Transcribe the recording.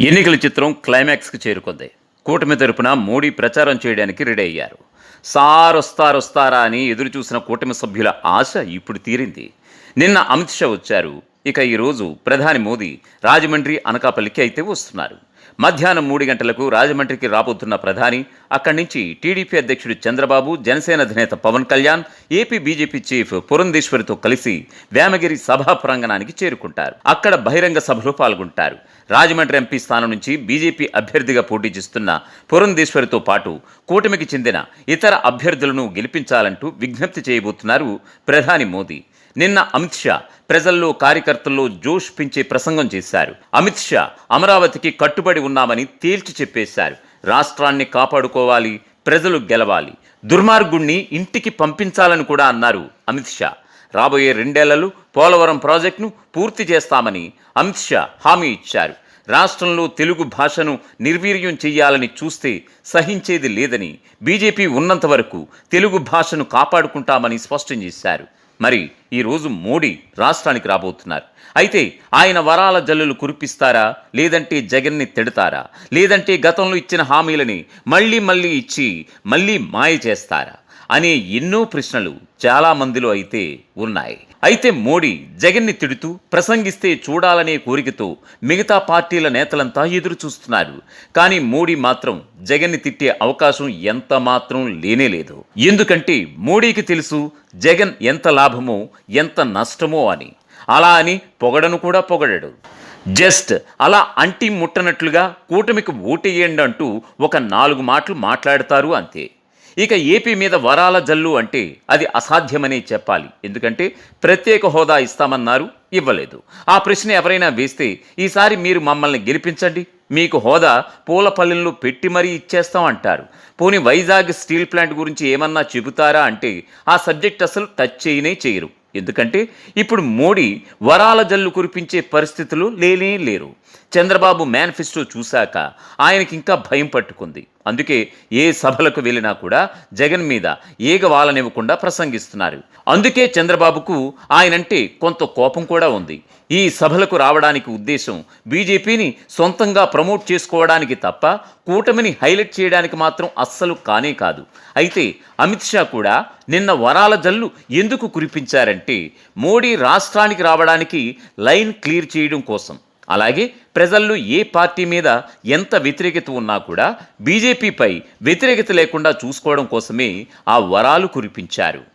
ఎన్నికల చిత్రం క్లైమాక్స్కి చేరుకుంది. కూటమి తరపున మోడీ ప్రచారం చేయడానికి రెడీ అయ్యారు. సారొస్తారొస్తారా అని ఎదురు చూసిన కూటమి సభ్యుల ఆశ ఇప్పుడు తీరింది. నిన్న అమిత్ షా వచ్చారు. ఇక ఈరోజు ప్రధాని మోదీ రాజమండ్రి అనకాపల్లికి అయితే వస్తున్నారు. మధ్యాహ్నం మూడు గంటలకు రాజమండ్రికి రాబోతున్న ప్రధాని అక్కడి నుంచి టీడీపీ అధ్యక్షుడు చంద్రబాబు జనసేన అధినేత Pawan Kalyan AP BJP chief పురంధేశ్వరితో కలిసి వేమగిరి సభా ప్రాంగణానికి చేరుకుంటారు. అక్కడ బహిరంగ సభలో పాల్గొంటారు. రాజమండ్రి ఎంపీ స్థానం నుంచి బీజేపీ అభ్యర్థిగా పోటీ చేస్తున్న పురంధేశ్వరితో పాటు కూటమికి చెందిన ఇతర అభ్యర్థులను గెలిపించాలంటూ విజ్ఞప్తి చేయబోతున్నారు ప్రధాని మోదీ. నిన్న అమిత్ షా ప్రజల్లో కార్యకర్తల్లో జోష్ పెంచే ప్రసంగం చేశారు. అమిత్ షా అమరావతికి కట్టుబడి ఉన్నామని తేల్చి చెప్పేశారు. రాష్ట్రాన్ని కాపాడుకోవాలి ప్రజలు గెలవాలి దుర్మార్గుణ్ణి ఇంటికి పంపించాలని కూడా అన్నారు అమిత్ షా. రాబోయే రెండేళ్ళలో పోలవరం ప్రాజెక్టును పూర్తి చేస్తామని అమిత్ షా హామీ ఇచ్చారు. రాష్ట్రంలో తెలుగు భాషను నిర్వీర్యం చేయాలని చూస్తే సహించేది లేదని బీజేపీ ఉన్నంత వరకు తెలుగు భాషను కాపాడుకుంటామని స్పష్టం చేశారు. మరి ఈరోజు మోడీ రాష్ట్రానికి రాబోతున్నారు. అయితే ఆయన వరాల జల్లులు కురిపిస్తారా? లేదంటే జగన్ని తిడతారా? లేదంటే గతంలో ఇచ్చిన హామీలని మళ్ళీ మళ్ళీ ఇచ్చి మళ్ళీ మాయ చేస్తారా? అనే ఎన్నో ప్రశ్నలు చాలా మందిలో అయితే ఉన్నాయి. అయితే మోడీ జగన్ని తిడుతూ ప్రసంగిస్తే చూడాలనే కోరికతో మిగతా పార్టీల నేతలంతా ఎదురు చూస్తున్నారు. కానీ మోడీ మాత్రం జగన్ని తిట్టే అవకాశం ఎంత మాత్రం లేనే లేదు. ఎందుకంటే మోడీకి తెలుసు జగన్ ఎంత లాభమో ఎంత నష్టమో అని. అలా అని పొగడను కూడా పొగడడు. జస్ట్ అలా అంటి ముట్టనట్లుగా కూటమికి ఓటేయండి అంటూ ఒక నాలుగు మాటలు మాట్లాడతారు అంతే. ఇక ఏపీ మీద వరాల జల్లు అంటే అది అసాధ్యమనే చెప్పాలి. ఎందుకంటే ప్రత్యేక హోదా ఇస్తామన్నారు ఇవ్వలేదు. ఆ ప్రశ్న ఎవరైనా వేస్తే ఈసారి మీరు మమ్మల్ని గెలిపించండి మీకు హోదా పూలపల్లెల్లో పెట్టి మరీ ఇచ్చేస్తాం అంటారు. పోనీ వైజాగ్ స్టీల్ ప్లాంట్ గురించి ఏమన్నా చెబుతారా అంటే ఆ సబ్జెక్ట్ అసలు టచ్ చేయనే చేయరు. ఎందుకంటే ఇప్పుడు మోడీ వరాల జల్లు కురిపించే పరిస్థితులు లేనే లేరు. చంద్రబాబు మేనిఫెస్టో చూశాక ఆయనకి ఇంకా భయం పట్టుకుంది. అందుకే ఏ సభలకు వెళ్ళినా కూడా జగన్ మీద ఏగ వాలనివ్వకుండా ప్రసంగిస్తున్నారు. అందుకే చంద్రబాబుకు ఆయనంటే కొంత కోపం కూడా ఉంది. ఈ సభలకు రావడానికి ఉద్దేశం బీజేపీని సొంతంగా ప్రమోట్ చేసుకోవడానికి తప్ప కూటమిని హైలైట్ చేయడానికి మాత్రం అస్సలు కానే కాదు. అయితే అమిత్ షా కూడా నిన్న వరాల జల్లు ఎందుకు కురిపించారంటే మోడీ రాష్ట్రానికి రావడానికి లైన్ క్లియర్ చేయడం కోసం. అలాగే ప్రజల్లో ఏ పార్టీ మీద ఎంత వ్యతిరేకత ఉన్నా కూడా బీజేపీపై వ్యతిరేకత లేకుండా చూసుకోవడం కోసమే ఆ వరాలు కురిపించారు.